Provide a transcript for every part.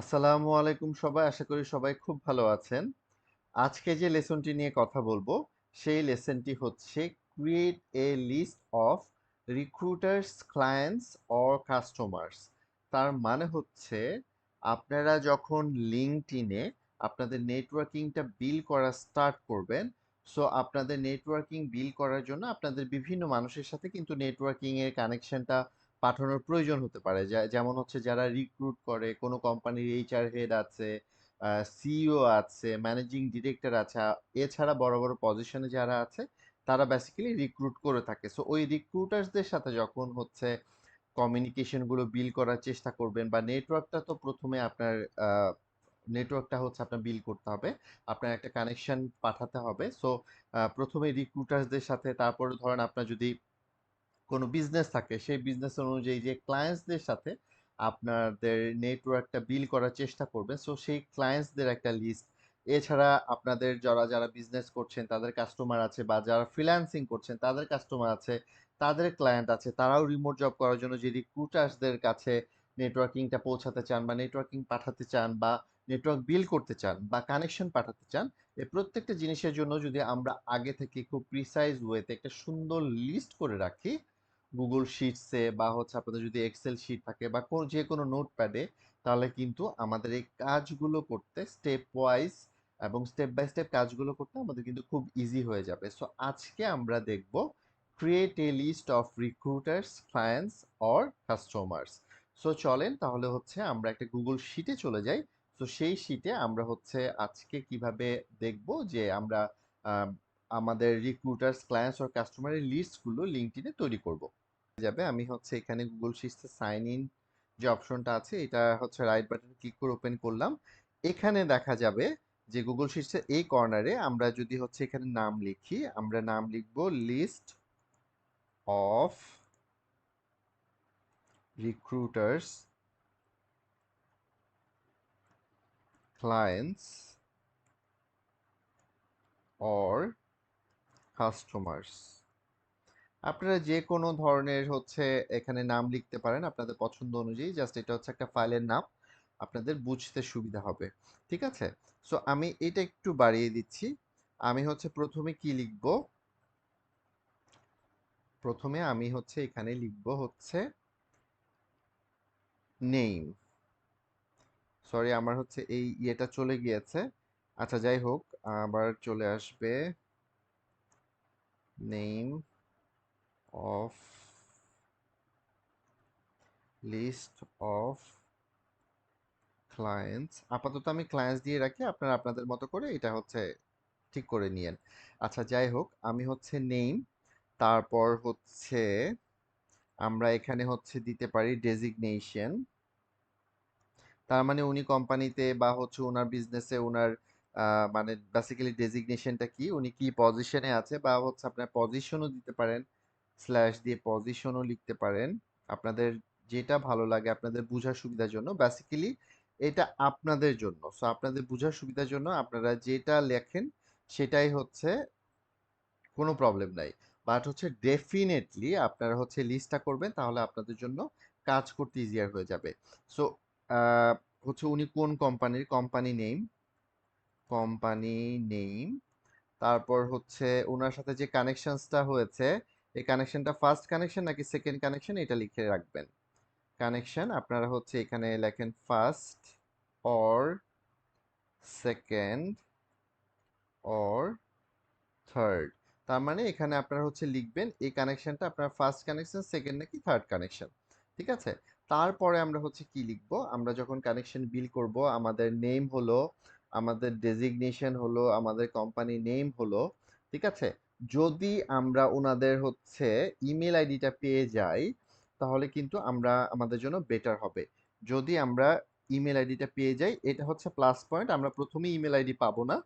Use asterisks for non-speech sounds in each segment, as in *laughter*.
আসসালামু আলাইকুম সবাই, আশা করি সবাই খুব ভালো আছেন। আজকে যে লেসনটি নিয়ে কথা বলব, সেই লেসনটি হচ্ছে create a list of recruiters clients or customers তার মানে হচ্ছে আপনারা যখন লিঙ্কটিনে আপনাদের নেটওয়ার্কিংটা বিল করা স্টার্ট করবেন সো আপনাদের নেটওয়ার্কিং বিল করার জন্য আপনাদের বিভিন্ন মানুষের সাথে কিন্তু নেটওয়ার্কিং এর কানেকশনটা পাঠানোর প্রয়োজন হতে পারে। যেমন হচ্ছে যারা রিক্রুট করে, কোনো কোম্পানির এইচআর হেড আছে সিইও আছে ম্যানেজিং ডিরেক্টর আছে এছাড়া বড় বড় পজিশনে যারা আছে, তারা বেসিক্যালি রিক্রুট করে থাকে। সো ওই রিক্রুটার্সদের সাথে যখন হচ্ছে কমিউনিকেশনগুলো বিল করার চেষ্টা করবেন বা নেটওয়ার্কটা তো প্রথমে আপনার নেটওয়ার্কটা হচ্ছে আপনার বিল করতে হবে, আপনার একটা কানেকশন পাঠাতে হবে। সো প্রথমে রিক্রুটার্সদের সাথে, তারপরে ধরেন আপনার যদি কোনো বিজনেস থাকে, সেই বিজনেস অনুযায়ী যে ক্লায়েন্টসদের সাথে আপনাদের নেটওয়ার্কটা বিল করার চেষ্টা করবেন সো সেই ক্লায়েন্টসদের একটা লিস্ট এছাড়া আপনাদের যারা যারা বিজনেস করছেন, তাদের কাস্টমার আছে বা যারা ফ্রিল্যান্সিং করছেন, তাদের কাস্টমার আছে, তাদের ক্লায়েন্ট আছে, তারাও রিমোট জব করার জন্য যে রিক্রুটার্সদের কাছে নেটওয়ার্কিংটা পৌঁছাতে চান বা নেটওয়ার্কিং পাঠাতে চান বা নেটওয়ার্ক বিল করতে চান বা কানেকশন পাঠাতে চান এই প্রত্যেকটা জিনিসের জন্য যদি আমরা আগে থেকে খুব প্রিসাইজ ওয়েতে একটা সুন্দর লিস্ট করে রাখি গুগল শিটসে বা হচ্ছে আপনাদের যদি এক্সেল শিট থাকে বা কোন, যে কোনো নোটপ্যাডে তাহলে কিন্তু আমাদের এই কাজগুলো করতে স্টেপ ওয়াইজ এবং স্টেপ বাই স্টেপ কাজগুলো করতে আমাদের কিন্তু খুব ইজি হয়ে যাবে। সো আজকে আমরা দেখব create a list of recruiters clients or customers so চলেন তাহলে হচ্ছে আমরা একটা গুগল শিটে চলে যাই। তো সেই শিটে আমরা হচ্ছে আজকে কীভাবে দেখব যে আমরা আমাদের রিক্রুটার্স ক্লায়েন্টস আর কাস্টমারের লিস্টগুলো লিঙ্কডইনে তৈরি করব। যাবে, আমি হচ্ছে এখানে গুগল শিটসে সাইন ইন যে অপশনটা আছে, এটা হচ্ছে রাইট বাটন ক্লিক করে ওপেন করলাম। এখানে দেখা যাবে যে গুগল শিটসের এই কর্নারে আমরা যদি হচ্ছে এখানে নাম লিখি, আমরা নাম লিখব list of recruiters clients or customers আপনারা যে কোনো ধরনের হচ্ছে এখানে নাম লিখতে পারেন আপনাদের পছন্দ অনুযায়ী জাস্ট এটা হচ্ছে একটা ফাইলের নাম, আপনাদের বুঝতে সুবিধা হবে। ঠিক আছে? সো আমি এটা একটু বাড়িয়ে দিচ্ছি। আমি হচ্ছে প্রথমে কি লিখব? প্রথমে আমি হচ্ছে এখানে লিখব হচ্ছে নেইম সরি আমার হচ্ছে এই ইয়েটা চলে গিয়েছে। আচ্ছা যাই হোক, আবার চলে আসবে। Name of list of clients আপাতত আমি ক্লায়েন্টস দিয়ে রাখি, আপনারা আপনাদের মতো করে এটা হচ্ছে ঠিক করে নিয়েন। আচ্ছা যাই হোক, আমি হচ্ছে নেম তারপর হচ্ছে আমরা এখানে হচ্ছে দিতে পারি ডেজিগনেশন তার মানে উনি কোম্পানিতে বা হচ্ছে ওনার বিজনেসে ওনার মানে বেসিক্যালি ডেজিগনেশনটা কি? উনি কি পজিশনে আছে? বা হচ্ছে আপনার পজিশনও দিতে পারেন স্ল্যাশ দিয়ে পজিশনও লিখতে পারেন। আপনাদের যেটা ভালো লাগে আপনাদের বোঝার সুবিধার জন্য। বেসিক্যালি এটা আপনাদের জন্য। সো আপনাদের বোঝার সুবিধার জন্য আপনারা যেটা লেখেন, সেটাই হচ্ছে কোনো প্রবলেম নাই। বাট হচ্ছে ডেফিনেটলি আপনারা হচ্ছে লিস্টটা করবেন, তাহলে আপনাদের জন্য কাজ করতে ইজিয়ার হয়ে যাবে। সো হচ্ছে উনি কোন কোম্পানির কোম্পানি নেম কোম্পানি নেম তারপর হচ্ছে ওনার সাথে যে কানেকশনসটা হয়েছে, এই কানেকশনটা ফার্স্ট কানেকশন নাকি সেকেন্ড কানেকশন, এটা লিখে রাখবেন। কানেকশন, আপনারা হচ্ছে এখানে লেখেন first or second or third. তার মানে এখানে আপনারা হচ্ছে লিখবেন, এই কানেকশনটা আপনার ফার্স্ট কানেকশন, সেকেন্ড নাকি থার্ড কানেকশন। ঠিক আছে? তারপরে আমরা হচ্ছে কি লিখব? আমরা যখন কানেকশন বিল করব, আমাদের নেম হলো আমাদের ডেজিগনেশন হলো, আমাদের কোম্পানি নেম হলো, ঠিক আছে? যদি আমরা ওনাদের হচ্ছে ইমেল আইডিটা পেয়ে যাই, তাহলে কিন্তু আমরা আমাদের জন্য বেটার হবে। যদি আমরা ইমেল আইডিটা পেয়ে যাই, এটা হচ্ছে প্লাস পয়েন্ট আমরা প্রথমেই ইমেল আইডি পাবো না।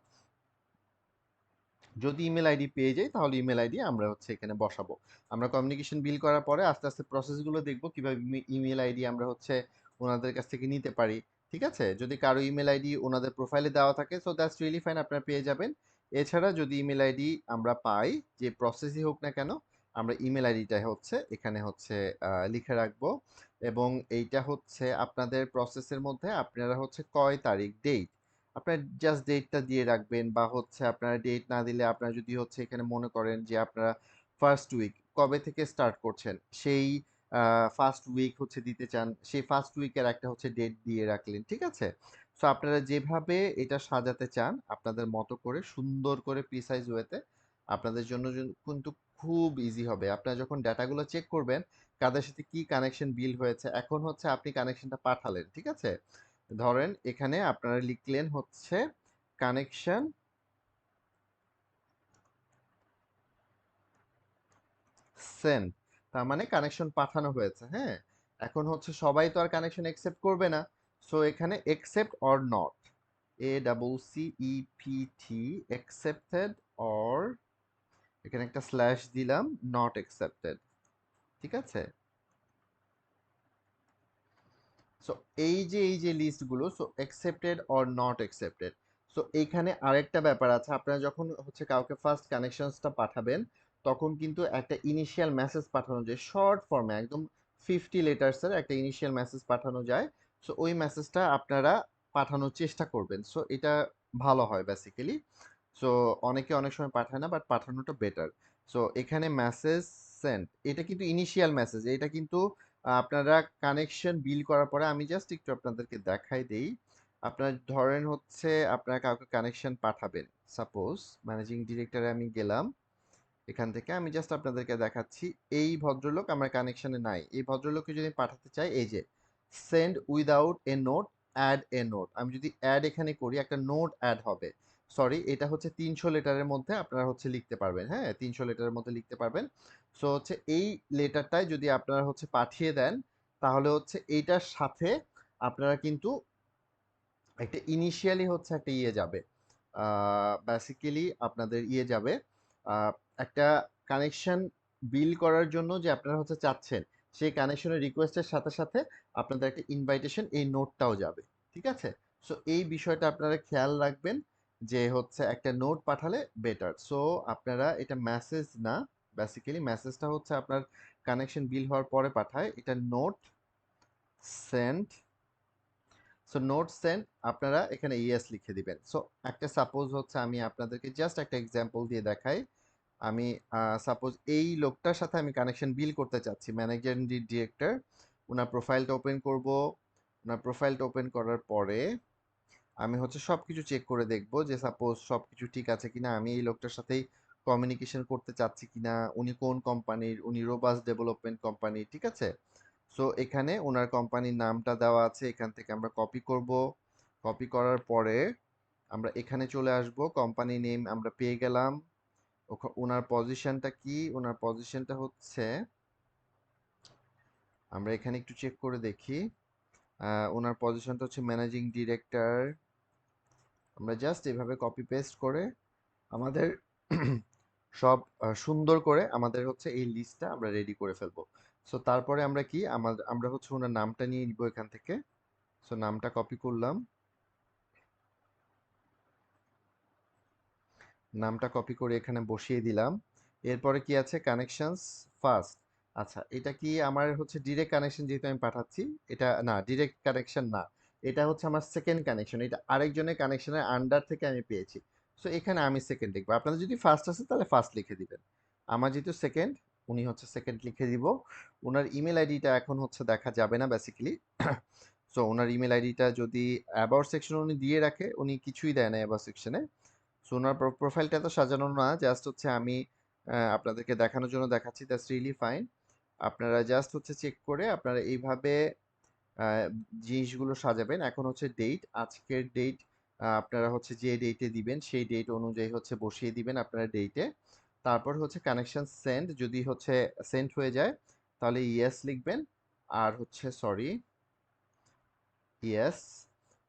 যদি ইমেল আইডি পেয়ে যাই, তাহলে ইমেল আইডি আমরা হচ্ছে এখানে বসাবো। আমরা কমিউনিকেশন বিল করার পরে আস্তে আস্তে প্রসেসগুলো দেখব, কীভাবে ইমেল আইডি আমরা হচ্ছে ওনাদের কাছ থেকে নিতে পারি। ঠিক আছে? যদি কারও ইমেল আইডি ওনাদের প্রোফাইলে দেওয়া থাকে সো দ্যাটস রিয়েলি ফাইন আপনারা পেয়ে যাবেন। এছাড়া যদি ইমেল আইডি আমরা পাই, যে প্রসেসই হোক না কেন, আমরা ইমেল আইডিটা হচ্ছে, এখানে হচ্ছে লিখে রাখব। এবং এইটা হচ্ছে আপনাদের প্রসেসের মধ্যে আপনারা হচ্ছে কয় তারিখ ডেট আপনার জাস্ট ডেটটা দিয়ে রাখবেন বা হচ্ছে আপনারা ডেট না দিলে আপনারা যদি হচ্ছে এখানে মনে করেন যে আপনারা ফার্স্ট উইক কবে থেকে স্টার্ট করছেন, সেই ফার্স্ট উইক হচ্ছে দিতে চান, সেই ফার্স্ট উইকের একটা হচ্ছে ডেট দিয়ে রাখলেন, ঠিক আছে? সো আপনারা যেভাবে এটা সাজাতে চান, আপনাদের মতো করে সুন্দর করে প্রিসাইজ ওয়েতে আপনাদের জন্য কিন্তু খুব ইজি হবে। আপনারা যখন ডাটাগুলো চেক করবেন, কাদের সাথে কি কানেকশন বিল হয়েছে, এখন হচ্ছে আপনি কানেকশনটা পাঠালেন, ঠিক আছে? ধরেন এখানে আপনারা লিখলেন হচ্ছে কানেকশন সেন্ড তার মানে কানেকশন পাঠানো হয়েছে হ্যাঁ? এখন হচ্ছে সবাই তো আর কানেকশন একসেপ্ট করবে না। সো এখানে accept or not A double C E P T accepted or এখানে একটা স্ল্যাশ দিলাম নট একসেপ্টেড ঠিক আছে? সো এই যে এই যে লিস্টগুলো so accepted or not accepted so এইখানে আরেকটা ব্যাপার আছে, আপনারা যখন হচ্ছে কাউকে ফার্স্ট কানেকশনসটা পাঠাবেন তখন কিন্তু একটা ইনিশিয়াল মেসেজ পাঠানো যায় শর্ট ফর্মে একদম ফিফটি লেটার্সের একটা ইনিশিয়াল মেসেজ পাঠানো যায়। সো ওই মেসেজটা আপনারা পাঠানোর চেষ্টা করবেন। সো এটা ভালো হয় বেসিক্যালি সো অনেকে অনেক সময় পাঠায় না বাট পাঠানোটা বেটার সো এখানে মেসেজ সেন্ড এটা কিন্তু ইনিশিয়াল মেসেজ এটা কিন্তু আপনারা কানেকশন বিল করার পরে আমি জাস্ট একটু আপনাদেরকে দেখাই দেই। আপনার ধরেন হচ্ছে আপনারা কাউকে কানেকশন পাঠাবেন। সাপোজ ম্যানেজিং ডিরেক্টরে আমি গেলাম। এখান থেকে আমি জাস্ট আপনাদেরকে দেখাচ্ছি, এই ভদ্রলোক আমার কানেকশনে নাই। এই ভদ্রলোককে যদি পাঠাতে চাই, এই যে send without a note add a note আমি যদি অ্যাড এখানে করি, একটা নোট অ্যাড হবে। সরি এটা হচ্ছে তিনশো লেটারের মধ্যে আপনারা হচ্ছে লিখতে পারবেন হ্যাঁ? তিনশো লেটারের মধ্যে লিখতে পারবেন। সো হচ্ছে এই লেটারটাই যদি আপনারা হচ্ছে পাঠিয়ে দেন, তাহলে হচ্ছে এইটার সাথে আপনারা কিন্তু একটা ইনিশিয়ালি হচ্ছে একটা ইয়ে যাবে। বেসিক্যালি আপনাদের ইয়ে যাবে। একটা কানেকশন বিল করার জন্য যে আপনারা হচ্ছে চাচ্ছেন, সেই কানেকশনের রিকোয়েস্টের সাথে সাথে আপনাদের একটা ইনভাইটেশন এই নোটটাও যাবে, ঠিক আছে? সো এই বিষয়টা আপনারা খেয়াল রাখবেন যে হচ্ছে একটা নোট পাঠালে বেটার সো আপনারা এটা মেসেজ না বেসিক্যালি মেসেজটা হচ্ছে আপনার কানেকশন বিল হওয়ার পরে পাঠায়, এটা note send so note send আপনারা এখানে ইয়েস লিখে দিবেন। সো একটা সাপোজ হচ্ছে আমি আপনাদেরকে জাস্ট একটা এক্সাম্পল দিয়ে দেখাই। আমি সাপোজ এই লোকটার সাথে আমি কানেকশন বিল করতে চাচ্ছি ম্যানেজার ডিরেক্টর ওনার প্রোফাইলটা ওপেন করব ওনার প্রোফাইলটা ওপেন করার পরে আমি হচ্ছে সব কিছু চেক করে দেখব যে সাপোজ সব কিছু ঠিক আছে কিনা, আমি এই লোকটার সাথেই কমিউনিকেশন করতে চাচ্ছি কিনা, উনি কোন কোম্পানির উনি রোবাস ডেভেলপমেন্ট কোম্পানি ঠিক আছে? সো এখানে ওনার কোম্পানির নামটা দেওয়া আছে, এখান থেকে আমরা কপি করব কপি করার পরে আমরা এখানে চলে আসব কোম্পানি নেম আমরা পেয়ে গেলাম। ওনার পজিশনটা কি? ওনার পজিশনটা হচ্ছে, আমরা এখানে একটু চেক করে দেখি। ওনার পজিশনটা হচ্ছে ম্যানেজিং ডিরেক্টর আমরা জাস্ট এভাবে কপি পেস্ট করে আমাদের *clears throat* সব সুন্দর করে আমাদের হচ্ছে এই লিস্টটা আমরা রেডি করে ফেলব। সো তারপরে আমরা কি? আমরা হচ্ছে ওনার নামটা নিয়ে নিব এখান থেকে। সো নামটা কপি করলাম। নামটা কপি করে এখানে বসিয়ে দিলাম। এরপরে কি আছে? কানেকশনস ফার্স্ট আচ্ছা এটা কি আমার হচ্ছে ডিরেক্ট কানেকশন যেহেতু আমি পাঠাচ্ছি, এটা না ডিরেক্ট কানেকশন না। এটা হচ্ছে আমার সেকেন্ড কানেকশন এটা আরেকজনের কানেকশনের আন্ডার থেকে আমি পেয়েছি। সো এখানে আমি সেকেন্ড লিখব। আপনাদের যদি ফার্স্ট আছে, তাহলে ফার্স্ট লিখে দিবেন। আমার যেহেতু সেকেন্ড উনি হচ্ছে সেকেন্ড লিখে দিব। ওনার ইমেল আইডিটা এখন হচ্ছে দেখা যাবে না বেসিক্যালি সো ওনার ইমেল আইডিটা যদি অ্যাবাউট সেকশন উনি দিয়ে রাখে, উনি কিছুই দেয় না অ্যাবাউট সেকশনে সো ওনার প্রোফাইলটা তো সাজানো না জাস্ট হচ্ছে আমি আপনাদেরকে দেখানোর জন্য দেখাচ্ছি দ্যাটস রিয়েলি ফাইন আপনারা জাস্ট হচ্ছে চেক করে আপনারা এইভাবে জিনিসগুলো সাজাবেন। এখন হচ্ছে ডেট আজকের ডেট আপনারা হচ্ছে যে ডেটে দিবেন, সেই ডেট অনুযায়ী হচ্ছে বসিয়ে দিবেন আপনারা ডেটে তারপর হচ্ছে কানেকশন সেন্ড যদি হচ্ছে সেন্ড হয়ে যায়, তাহলে ইয়েস লিখবেন। আর হচ্ছে সরি ইয়েস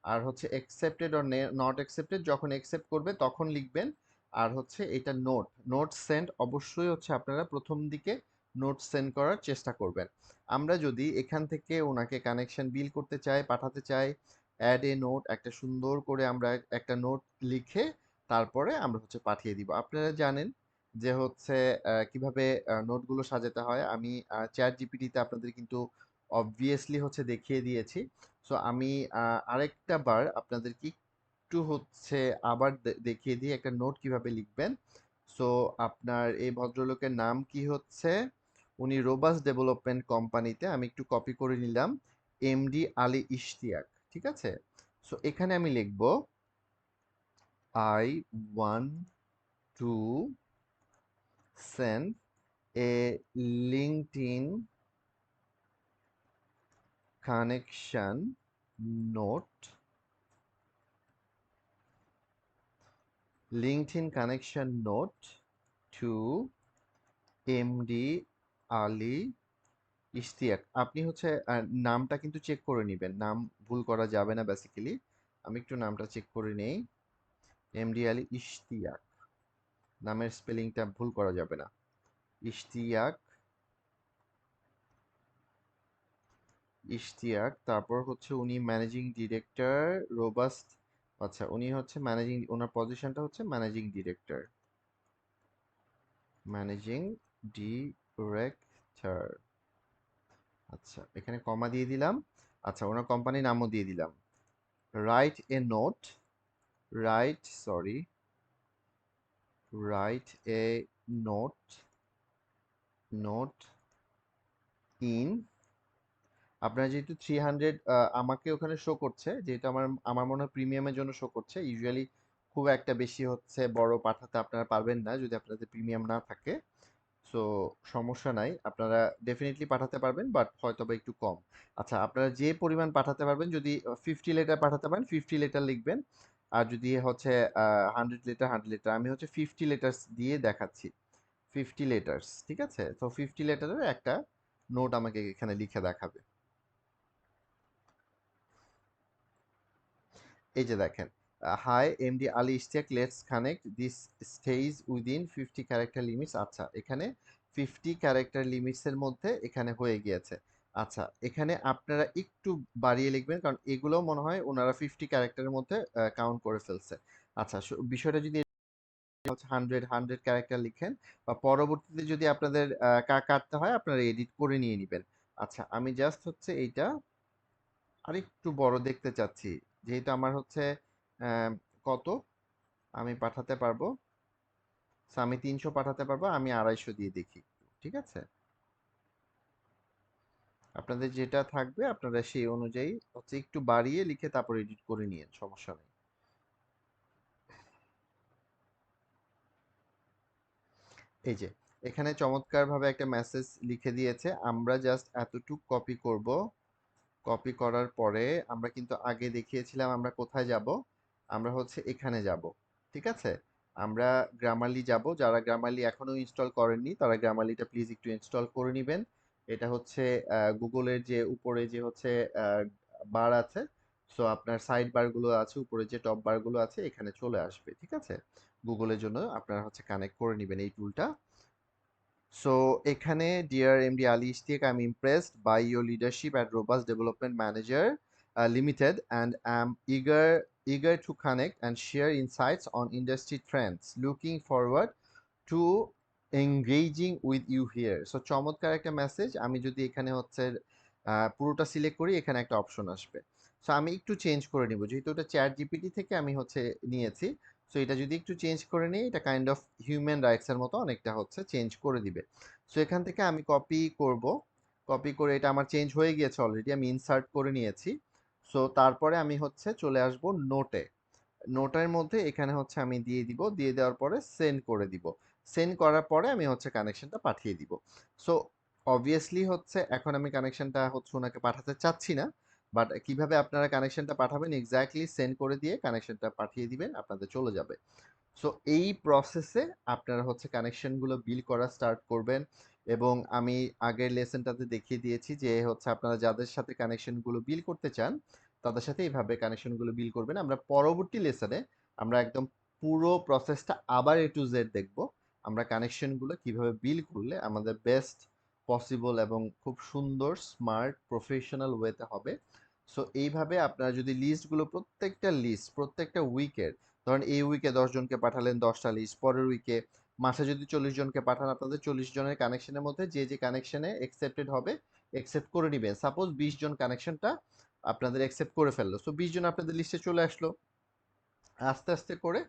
আর হচ্ছে অ্যাকসেপ্টেড অর নট অ্যাকসেপ্টেড যখন অ্যাকসেপ্ট করবে তখন লিখবেন। আর হচ্ছে এটা নোট নোট সেন্ড অবশ্যই হচ্ছে আপনারা প্রথম দিকে নোট সেন্ড করার চেষ্টা করবেন। আমরা যদি এখান থেকে ওনাকে কানেকশন বিল করতে চাই, পাঠাতে চাই অ্যাড এ নোট একটা সুন্দর করে আমরা একটা নোট লিখে তারপরে আমরা হচ্ছে পাঠিয়ে দিব। আপনারা জানেন যে হচ্ছে কীভাবে নোটগুলো সাজাতে হয়। আমি চ্যাট জিপিটিতে আপনাদের কিন্তু অবভিয়াসলি হচ্ছে দেখিয়ে দিয়েছি। সো আমি আরেকটা বার আপনাদেরকে একটু হচ্ছে আবার দেখিয়ে দিই একটা নোট কীভাবে লিখবেন। সো আপনার এই ভদ্রলোকের নাম কি হচ্ছে? উনি রোবাস ডেভেলপমেন্ট কোম্পানিতে আমি একটু কপি করে নিলাম এমডি আলী ইশতিয়াক, ঠিক আছে? সো এখানে আমি লিখব I want to send a linked connection note, linkedin connection note to md ali Ishtiaq আপনি হচ্ছে নামটা কিন্তু চেক করে নেবেন। নাম ভুল করা যাবে না বেসিক্যালি আমি একটু নামটা চেক করে নেই। এমডি আলী ইশতিয়াক নামের স্পেলিংটা ভুল করা যাবে না। ইশতিয়াক ইশতিয়াক, তারপর হচ্ছে উনি ম্যানেজিং ডিরেক্টর রোবাস্ট আচ্ছা উনি হচ্ছে ম্যানেজিং ওনার পজিশনটা হচ্ছে ম্যানেজিং ডিরেক্টর ম্যানেজিং ডিরেক্টর আচ্ছা এখানে কমা দিয়ে দিলাম। আচ্ছা ওনার কোম্পানির নামও দিয়ে দিলাম। Write a note write sorry write a note note in আপনার যেহেতু থ্রি হান্ড্রেড আমাকে ওখানে শো করছে, যেহেতু আমার আমার মনে হয় প্রিমিয়ামের জন্য শো করছে ইউজুয়ালি খুব একটা বেশি হচ্ছে বড় পাঠাতে আপনারা পারবেন না যদি আপনাদের প্রিমিয়াম না থাকে। সো সমস্যা নাই, আপনারা ডেফিনেটলি পাঠাতে পারবেন বাট হয়তো বা একটু কম। আচ্ছা আপনারা যে পরিমাণ পাঠাতে পারবেন, যদি ফিফটি লিটার পাঠাতে পারেন ফিফটি লিটার লিখবেন। আর যদি হচ্ছে হান্ড্রেড লিটার হান্ড্রেড লিটার আমি হচ্ছে ফিফটি লিটার্স দিয়ে দেখাচ্ছি। ফিফটি লিটার্স ঠিক আছে? তো ফিফটি লিটারের একটা নোট আমাকে এখানে লিখে দেখাবে। এই যে দেখেন hi MD Ali Ishtiaq let's connect this stage within fifty character limits আচ্ছা এখানে ফিফটি ক্যারেক্টার লিমিটসের মধ্যে এখানে হয়ে গিয়েছে। আচ্ছা এখানে আপনারা একটু বাড়িয়ে লিখবেন, কারণ এগুলো মনে হয় ওনারা ফিফটি ক্যারেক্টারের মধ্যে কাউন্ট করে ফেলছে। আচ্ছা বিষয়টা যদি হান্ড্রেড হান্ড্রেড ক্যারেক্টার লিখেন, বা পরবর্তীতে যদি আপনাদের কাটতে হয়, আপনারা এডিট করে নিয়ে নেবেন। আচ্ছা আমি জাস্ট হচ্ছে এইটা আরেকটু বড় দেখতে চাচ্ছি। যেহেতু আমার হচ্ছে কত? আমি পাঠাতে পারব? আমি তিনশো পাঠাতে পারব, আমি আড়াইশো দিয়ে দেখি ঠিক আছে? আপনাদের যেটা থাকবে, আপনারা সেই অনুযায়ী হচ্ছে একটু বাড়িয়ে লিখে তারপর এডিট করে নিয়েন, সমস্যা নেই। এই যে, এখানে চমৎকারভাবে একটা মেসেজ লিখে দিয়েছে, আমরা জাস্ট এতটুক কপি করব। কপি করার পরে আমরা কিন্তু আগে দেখিয়েছিলাম আমরা কোথায় যাব, আমরা হচ্ছে এখানে যাব, ঠিক আছে? আমরা গ্রামারলি যাব, যারা গ্রামারলি এখনও ইনস্টল করেননি, তারা গ্রামারলিটা প্লিজ একটু ইনস্টল করে নেবেন। এটা হচ্ছে গুগলের যে উপরে যে হচ্ছে বার আছে সো আপনার সাইড বারগুলো আছে, উপরে যে টপ বারগুলো আছে, এখানে চলে আসবে, ঠিক আছে? গুগলের জন্য আপনারা হচ্ছে কানেক্ট করে নেবেন এই টুলটা সো এখানে dear MD Ali Ishtiaq I am impressed by your leadership at Robus development manager limited and I am eager eager to connect and share insights on industry trends. Looking forward to engaging with you here. So, চমৎকার একটা message আমি যদি এখানে হচ্ছে পুরোটা select করি, এখানে একটা অপশন আসবে। সো আমি একটু চেঞ্জ করে নিব। যেহেতু ওটা চ্যাট জিপিটি থেকে আমি হচ্ছে নিয়েছি সো এটা যদি একটু চেঞ্জ করে নিই, এটা কাইন্ড অফ হিউম্যান রাইটসের মতো অনেকটা হচ্ছে চেঞ্জ করে দিবে। সো এখান থেকে আমি কপি করব। কপি করে এটা আমার চেঞ্জ হয়ে গিয়েছে অলরেডি আমি ইনসার্ট করে নিয়েছি। সো তারপরে আমি হচ্ছে চলে আসব নোটে নোটের মধ্যে এখানে হচ্ছে আমি দিয়ে দিব, দিয়ে দেওয়ার পরে সেন্ড করে দিব। সেন্ড করার পরে আমি হচ্ছে কানেকশনটা পাঠিয়ে দিব। সো অবভিয়াসলি হচ্ছে এখন আমি কানেকশনটা হচ্ছে ওনাকে পাঠাতে চাচ্ছি না। বাট কীভাবে আপনারা কানেকশনটা পাঠাবেন এক্স্যাক্টলি সেন্ড করে দিয়ে কানেকশনটা পাঠিয়ে দিবেন, আপনাদের চলে যাবে। সো এই প্রসেসে আপনারা হচ্ছে কানেকশনগুলো বিল করা স্টার্ট করবেন এবং আমি আগের লেসনটাতে দেখিয়ে দিয়েছি যে হচ্ছে আপনারা যাদের সাথে কানেকশনগুলো বিল করতে চান, তাদের সাথে এইভাবে কানেকশনগুলো বিল করবেন। আমরা পরবর্তী লেসনে আমরা একদম পুরো প্রসেসটা আবার এ টু জেড দেখব। আমরা কানেকশনগুলো কীভাবে বিল করলে আমাদের বেস্ট পসিবল এবং খুব সুন্দর স্মার্ট প্রফেশনাল ওয়েতে হবে। সো এইভাবে আপনারা যদি লিস্টগুলো প্রত্যেকটা লিস্ট প্রত্যেকটা উইকের ধরেন এই উইকে দশ জনকে পাঠালেন দশটা লিস্ট পরের উইকে মাসে যদি চল্লিশ জনকে পাঠান, আপনাদের চল্লিশ জনের কানেকশনের মধ্যে যে যে কানেকশনে অ্যাকসেপ্টেড হবে অ্যাকসেপ্ট করে নেবেন। সাপোজ বিশ জন কানেকশনটা আপনাদের অ্যাকসেপ্ট করে ফেলল। সো বিশ জন আপনাদের লিস্টে চলে আসলো। আস্তে আস্তে করে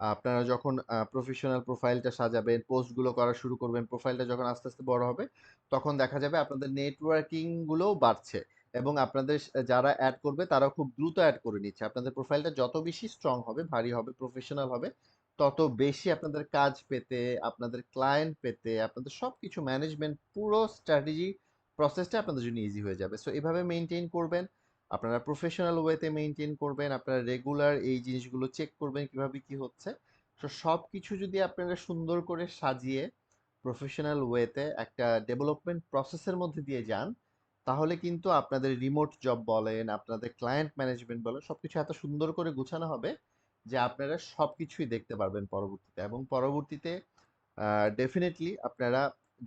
আপনারা যখন প্রফেশনাল প্রোফাইলটা সাজাবেন পোস্টগুলো করা শুরু করবেন প্রোফাইলটা যখন আস্তে আস্তে বড় হবে, তখন দেখা যাবে আপনাদের নেটওয়ার্কিংগুলোও বাড়ছে। এবং আপনাদের যারা অ্যাড করবে তারাও খুব দ্রুত অ্যাড করে নিচ্ছে। আপনাদের প্রোফাইলটা যত বেশি স্ট্রং হবে, ভারী হবে প্রফেশনাল হবে, তত বেশি আপনাদের কাজ পেতে, আপনাদের ক্লায়েন্ট পেতে, আপনাদের সব কিছু ম্যানেজমেন্ট পুরো স্ট্র্যাটেজি প্রসেসটা আপনাদের জন্য ইজি হয়ে যাবে। সো এভাবে মেনটেন করবেন, আপনারা প্রফেশনাল ওয়েতে মেনটেন করবেন, আপনারা রেগুলার এই জিনিসগুলো চেক করবেন কীভাবে কি হচ্ছে। সো সব কিছু যদি আপনারা সুন্দর করে সাজিয়ে প্রফেশনাল ওয়েতে একটা ডেভেলপমেন্ট প্রসেসের মধ্যে দিয়ে যান তাহলে কিন্তু আপনাদের রিমোট জব বলেন, আপনাদের ক্লায়েন্ট ম্যানেজমেন্ট বলেন সব কিছু এত সুন্দর করে গুছানো হবে যে আপনারা সব কিছুই দেখতে পারবেন পরবর্তীতে এবং পরবর্তীতে ডেফিনেটলি আপনারা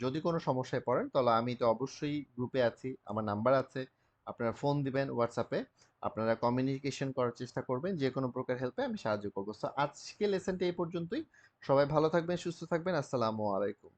যদি কোনো সমস্যায় পড়েন তাহলে আমি তো অবশ্যই গ্রুপে আছি, আমার নাম্বার আছে, আপনারা ফোন দিবেন হোয়াটসঅ্যাপে আপনারা কমিউনিকেশন করার চেষ্টা করবেন যে কোনো প্রকার হেল্পে আমি সাহায্য করব। সো আজকে লেসনটা এই পর্যন্তই, সবাই ভালো থাকবেন, সুস্থ থাকবেন, আসসালামু আলাইকুম।